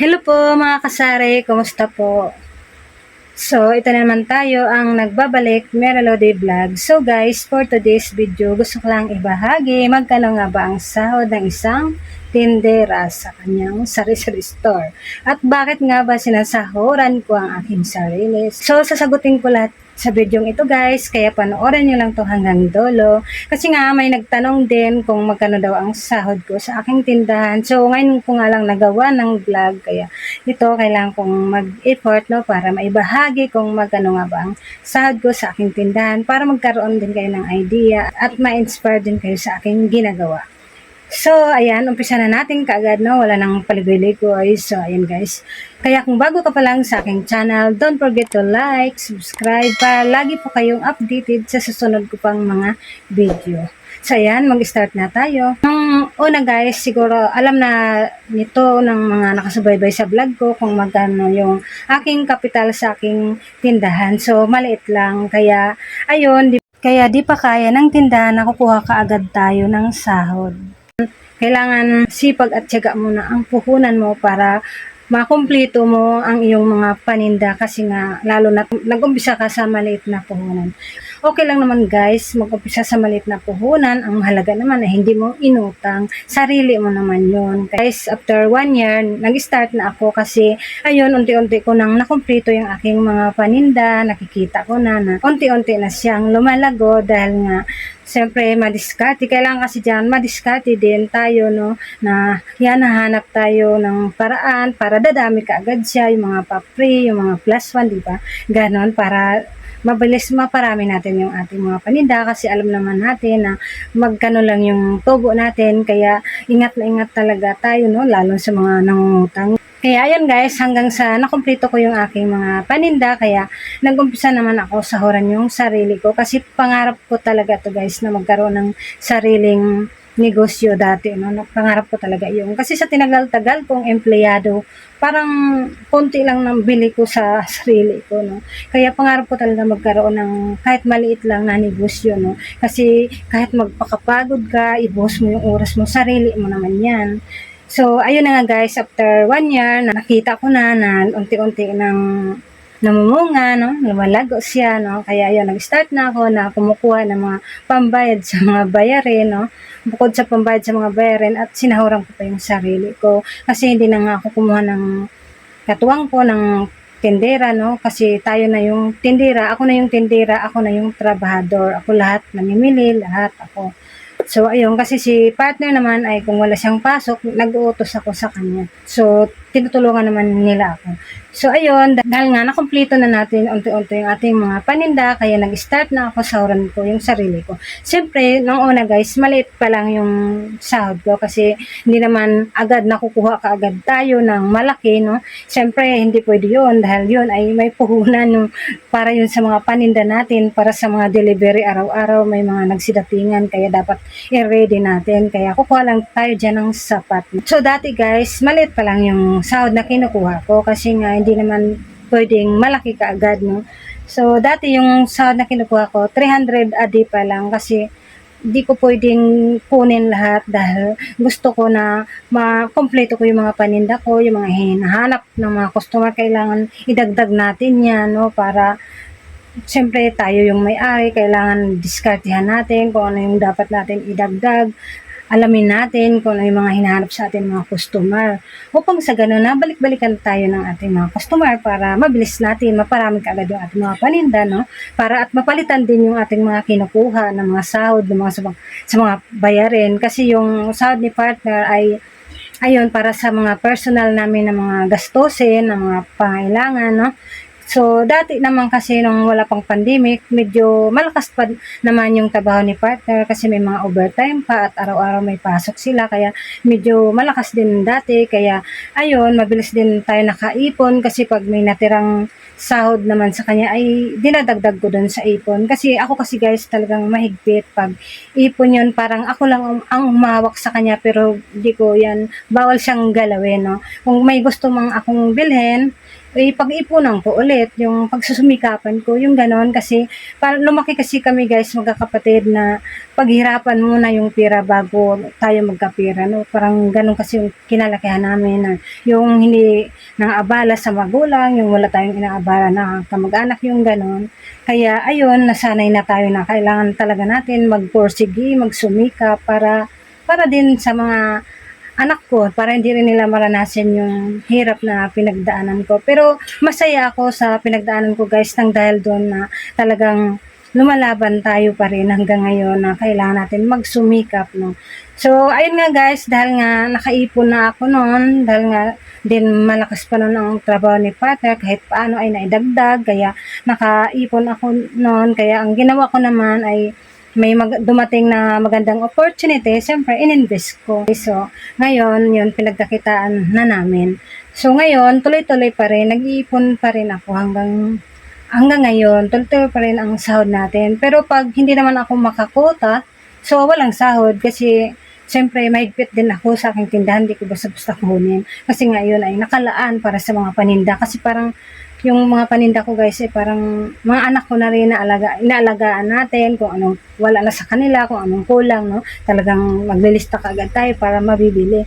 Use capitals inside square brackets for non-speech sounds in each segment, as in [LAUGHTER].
Hello po mga kasari, kumusta po? So, ito na naman tayo ang nagbabalik Meralode Vlog. So guys, for today's video, gusto ko lang ibahagi magkano nga ba ang sahod ng isang tindera sa kanyang sari-sari store. At bakit nga ba sinasahuran ko ang aking sarili? So, sasagutin ko lahat sa video ito guys, kaya panoorin nyo lang to hanggang dolo. Kasi nga may nagtanong din kung magkano daw ang sahod ko sa aking tindahan. So ngayon ko nga lang nagawa ng vlog, kaya ito kailangan kong mag-effort no, para maibahagi kung magkano nga ba ang sahod ko sa aking tindahan para magkaroon din kayo ng idea at ma-inspire din kayo sa aking ginagawa. So, ayan, umpisa na natin kaagad, no? Wala nang paligoy-ligoy. So, ayan guys. Kaya kung bago ka pa lang sa aking channel, don't forget to like, subscribe para lagi po kayong updated sa susunod ko pang mga video. So, ayan, mag-start na tayo. Nung una guys, siguro alam na nito ng mga nakasubaybay sa vlog ko kung magkano yung aking kapital sa aking tindahan. So, maliit lang. Kaya, ayun, di, kaya di pa kaya ng tindahan na kukuha kaagad tayo ng sahod kailangan sipag at tiyaga muna ang puhunan mo para makumpleto mo ang iyong mga paninda kasi nga lalo na nag-umpisa ka sa maliit na puhunan. Okay lang naman guys, mag-umpisa sa maliit na puhunan. Ang mahalaga naman ay hindi mo inutang. Sarili mo naman yon Guys, after one year, nag-start na ako kasi ayun, unti-unti ko nang nakumpleto yung aking mga paninda. Nakikita ko na na unti-unti na siyang lumalago dahil nga Siyempre, madiskarte. Kailangan kasi dyan, madiskarte din tayo, no? Na yan, nahanap tayo ng paraan para dadami ka agad siya, yung mga pa-free, yung mga plus one, di ba? Ganon, para mabilis maparami natin yung ating mga paninda kasi alam naman natin na magkano lang yung tubo natin kaya ingat na ingat talaga tayo no lalo sa mga nangungutang kaya ayan guys, hanggang sa nakumpleto ko yung aking mga paninda, kaya nagumpisa naman ako sa horan yung sarili ko. Kasi pangarap ko talaga to guys na magkaroon ng sariling negosyo dati. No? Pangarap ko talaga yung Kasi sa tinagal-tagal kong empleyado, parang konti lang ng bili ko sa [LAUGHS] sarili ko. No? Kaya pangarap ko talaga magkaroon ng kahit maliit lang na negosyo. No? Kasi kahit magpakapagod ka, ibos mo yung oras mo, sarili mo naman yan. So, ayun na nga guys, after one year, na nakita ko na na unti-unti ng namumunga, no? lumalago siya, no? Kaya yun, nag-start na ako na kumukuha ng mga pambayad sa mga bayarin, no? Bukod sa pambayad sa mga bayarin at sinahuran ko pa yung sarili ko. Kasi hindi na nga ako kumuha ng katuwang ko ng tindera, no? Kasi tayo na yung tindera, ako na yung tindera, ako na yung trabahador, ako lahat namimili, lahat ako So, ayun, kasi si partner naman ay kung wala siyang pasok, nag-uutos ako sa kanya. So, tinutulungan naman nila ako. So, ayun, dahil nga nakumpleto na natin unti-unti yung ating mga paninda, kaya nag-start na ako sahuran ko yung sarili ko. Siyempre, nung una guys, maliit pa lang yung sahod ko kasi hindi naman agad nakukuha ka agad tayo ng malaki, no? Siyempre, hindi pwede yun dahil yun ay may puhunan yung para yun sa mga paninda natin, para sa mga delivery araw-araw, may mga nagsidatingan, kaya dapat i-ready natin. Kaya kukuha lang tayo dyan ng sapat. So, dati guys, maliit pa lang yung sahod na kinukuha ko kasi nga hindi naman pwedeng malaki ka agad, no? So, dati yung sahod na kinukuha ko, 300 a day pa lang kasi di ko pwedeng kunin lahat dahil gusto ko na makompleto ko yung mga paninda ko, yung mga hinahanap ng mga customer, kailangan idagdag natin yan, no? Para siyempre tayo yung may-ari, kailangan diskartihan natin kung ano yung dapat natin idagdag alamin natin kung ano yung mga hinahanap sa ating mga customer. Upang sa ganun, nabalik-balikan tayo ng ating mga customer para mabilis natin, maparami kaagad yung ating mga paninda, no? Para at mapalitan din yung ating mga kinukuha ng mga sahod, ng mga, sa, sa mga bayarin. Kasi yung sahod ni partner ay ayun, para sa mga personal namin na mga gastusin, ng mga pangailangan, no? So, dati naman kasi nung wala pang pandemic, medyo malakas pa naman yung trabaho ni partner kasi may mga overtime pa at araw-araw may pasok sila. Kaya medyo malakas din dati. Kaya ayun, mabilis din tayo nakaipon kasi pag may natirang sahod naman sa kanya ay dinadagdag ko doon sa ipon. Kasi ako kasi guys talagang mahigpit pag ipon yun parang ako lang ang, umawak sa kanya pero di ko yan bawal siyang galawin no. Kung may gusto mang akong bilhin eh, pag-ipunan ko ulit, yung pagsusumikapan ko, yung ganon, kasi para lumaki kasi kami guys, magkakapatid na paghirapan muna yung pira bago tayo magkapira, no? Parang ganon kasi yung kinalakihan namin, na yung hindi nang-abala sa magulang, yung wala tayong inaabala na kamag-anak, yung ganon. Kaya ayun, nasanay na tayo na kailangan talaga natin magporsigi, magsumika para para din sa mga anak ko para hindi rin nila maranasan yung hirap na pinagdaanan ko. Pero masaya ako sa pinagdaanan ko guys nang dahil doon na talagang lumalaban tayo pa rin hanggang ngayon na kailangan natin magsumikap no. So ayun nga guys dahil nga nakaipon na ako noon dahil nga din malakas pa noon ang trabaho ni Pater kahit paano ay naidagdag kaya nakaipon ako noon kaya ang ginawa ko naman ay may mag- dumating na magandang opportunity, siyempre, ininvest ko. So, ngayon, yun, pinagkakitaan na namin. So, ngayon, tuloy-tuloy pa rin, nag-iipon pa rin ako hanggang hanggang ngayon, tuloy-tuloy pa rin ang sahod natin. Pero pag hindi naman ako makakota, so walang sahod kasi Siyempre, mahigpit din ako sa aking tindahan, hindi ko basta-basta kunin. Kasi ngayon ay nakalaan para sa mga paninda. Kasi parang yung mga paninda ko guys, eh, parang mga anak ko na rin na alaga, inaalagaan natin kung anong wala na sa kanila, kung anong kulang, no? Talagang maglilista ka agad tayo para mabibili.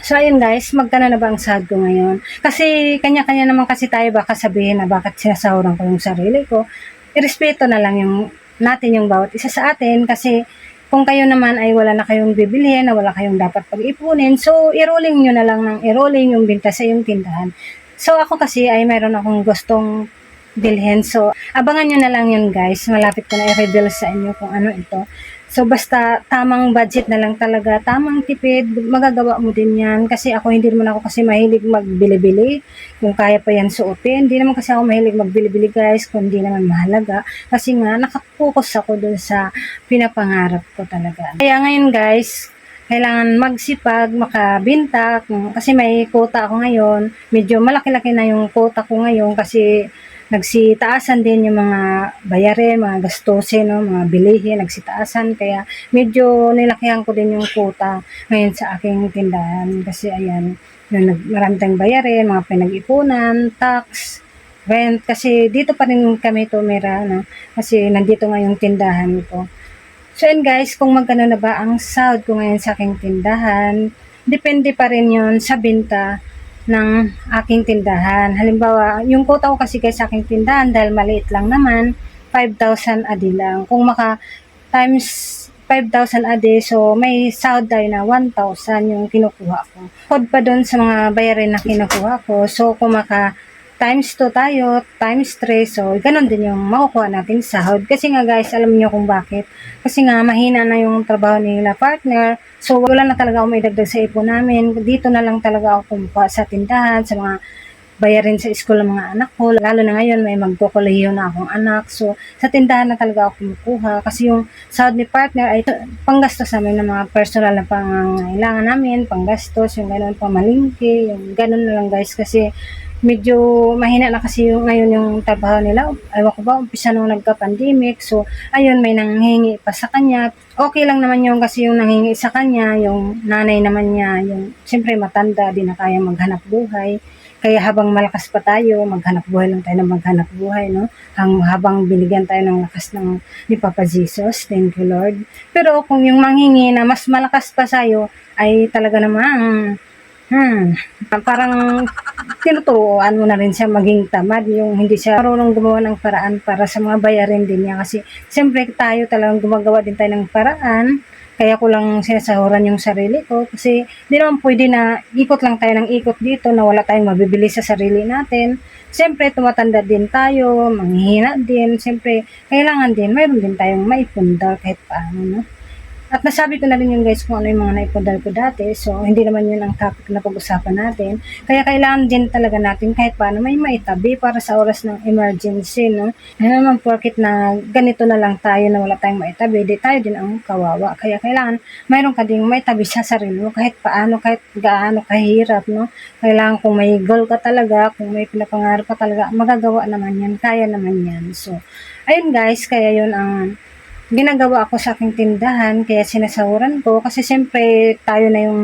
So, ayun guys, magkano na ba ang sahod ko ngayon? Kasi, kanya-kanya naman kasi tayo baka sabihin na bakit sinasahuran ko yung sarili ko. Irespeto na lang yung natin yung bawat isa sa atin kasi kung kayo naman ay wala na kayong bibilihin, na wala kayong dapat pag-ipunin, so i-rolling nyo na lang ng i-rolling yung binta sa iyong tindahan. So ako kasi ay meron akong gustong bilhin. So abangan nyo na lang yun guys. Malapit ko na i-reveal sa inyo kung ano ito. So basta tamang budget na lang talaga, tamang tipid, magagawa mo din yan. Kasi ako hindi naman ako kasi mahilig magbili-bili. Kung kaya pa yan suotin, hindi naman kasi ako mahilig magbili-bili guys, kung hindi naman mahalaga. Kasi nga, nakapokus ako dun sa pinapangarap ko talaga. Kaya ngayon guys, kailangan magsipag, makabinta, kasi may quota ako ngayon. Medyo malaki-laki na yung quota ko ngayon kasi nagsitaasan din yung mga bayarin, mga gastusin, no, mga bilihin, nagsitaasan. Kaya medyo nilakihan ko din yung quota ngayon sa aking tindahan. Kasi ayan, yung marami bayarin, mga pinag-ipunan, tax, rent. Kasi dito pa rin kami tumira, no? Kasi nandito nga yung tindahan ko. So yun guys, kung magkano na ba ang sahod ko ngayon sa aking tindahan, depende pa rin yun sa binta ng aking tindahan. Halimbawa, yung quota ko kasi guys sa aking tindahan dahil maliit lang naman, 5,000 a lang. Kung maka times 5,000 a so may sahod tayo na 1,000 yung kinukuha ko. Kod pa doon sa mga bayarin na kinukuha ko. So kung maka times 2 tayo, times 3, so ganun din yung makukuha natin sahod. Kasi nga guys, alam niyo kung bakit. Kasi nga mahina na yung trabaho nila partner, so wala na talaga ako may sa ipon namin. Dito na lang talaga ako kumukuha sa tindahan, sa mga bayarin sa school ng mga anak ko. Lalo na ngayon, may magkukulehiyo na akong anak. So, sa tindahan na talaga ako kumukuha. Kasi yung sahod ni partner ay panggastos namin ng mga personal na pangangailangan namin, panggastos, yung gano'n, pamalingki, yung gano'n na lang guys. Kasi medyo mahina na kasi yung, ngayon yung trabaho nila. Ewan ko ba, umpisa nung nagka-pandemic. So, ayun, may nanghingi pa sa kanya. Okay lang naman yung kasi yung nanghingi sa kanya, yung nanay naman niya, yung siyempre matanda, di na kaya maghanap buhay. Kaya habang malakas pa tayo, maghanap buhay lang tayo ng maghanap buhay, no? Hang, habang binigyan tayo ng lakas ng ni Papa Jesus, thank you Lord. Pero kung yung manghingi na mas malakas pa sa'yo, ay talaga namang, hmm, parang tinuturuan mo na rin siya maging tamad, yung hindi siya marunong gumawa ng paraan para sa mga bayarin din niya. Kasi siyempre tayo talagang gumagawa din tayo ng paraan, kaya ko lang sinasahuran yung sarili ko kasi di naman pwede na ikot lang tayo ng ikot dito na wala tayong mabibili sa sarili natin. Siyempre, tumatanda din tayo, manghihina din. Siyempre, kailangan din, mayroon din tayong maipundar kahit paano, no? At nasabi ko na rin yun guys kung ano yung mga naipundar ko dati. So, hindi naman yun ang topic na pag-usapan natin. Kaya kailangan din talaga natin kahit paano may maitabi para sa oras ng emergency, no? Ano naman porkit na ganito na lang tayo na wala tayong maitabi, di tayo din ang kawawa. Kaya kailangan mayroon ka ding maitabi sa sarili mo kahit paano, kahit gaano kahirap, no? Kailangan kung may goal ka talaga, kung may pinapangarap ka talaga, magagawa naman yan, kaya naman yan. So, ayun guys, kaya yun ang ginagawa ako sa aking tindahan, kaya sinasahuran ko, kasi siyempre tayo na yung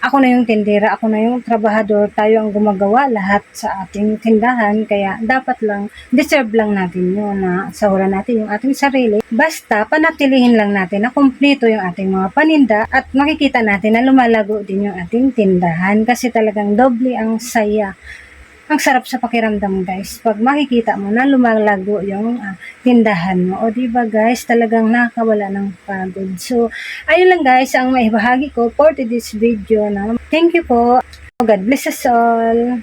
ako na yung tindera, ako na yung trabahador, tayo ang gumagawa lahat sa ating tindahan. Kaya dapat lang, deserve lang natin yun na sahuran natin yung ating sarili. Basta panatilihin lang natin na kumpleto yung ating mga paninda at makikita natin na lumalago din yung ating tindahan kasi talagang doble ang saya. Ang sarap sa pakiramdam guys pag makikita mo na lumalago yung ah, tindahan mo. O ba guys, talagang nakakawala ng pagod. So, ayun lang guys ang maibahagi ko for today's video. Na. Thank you po. God bless us all.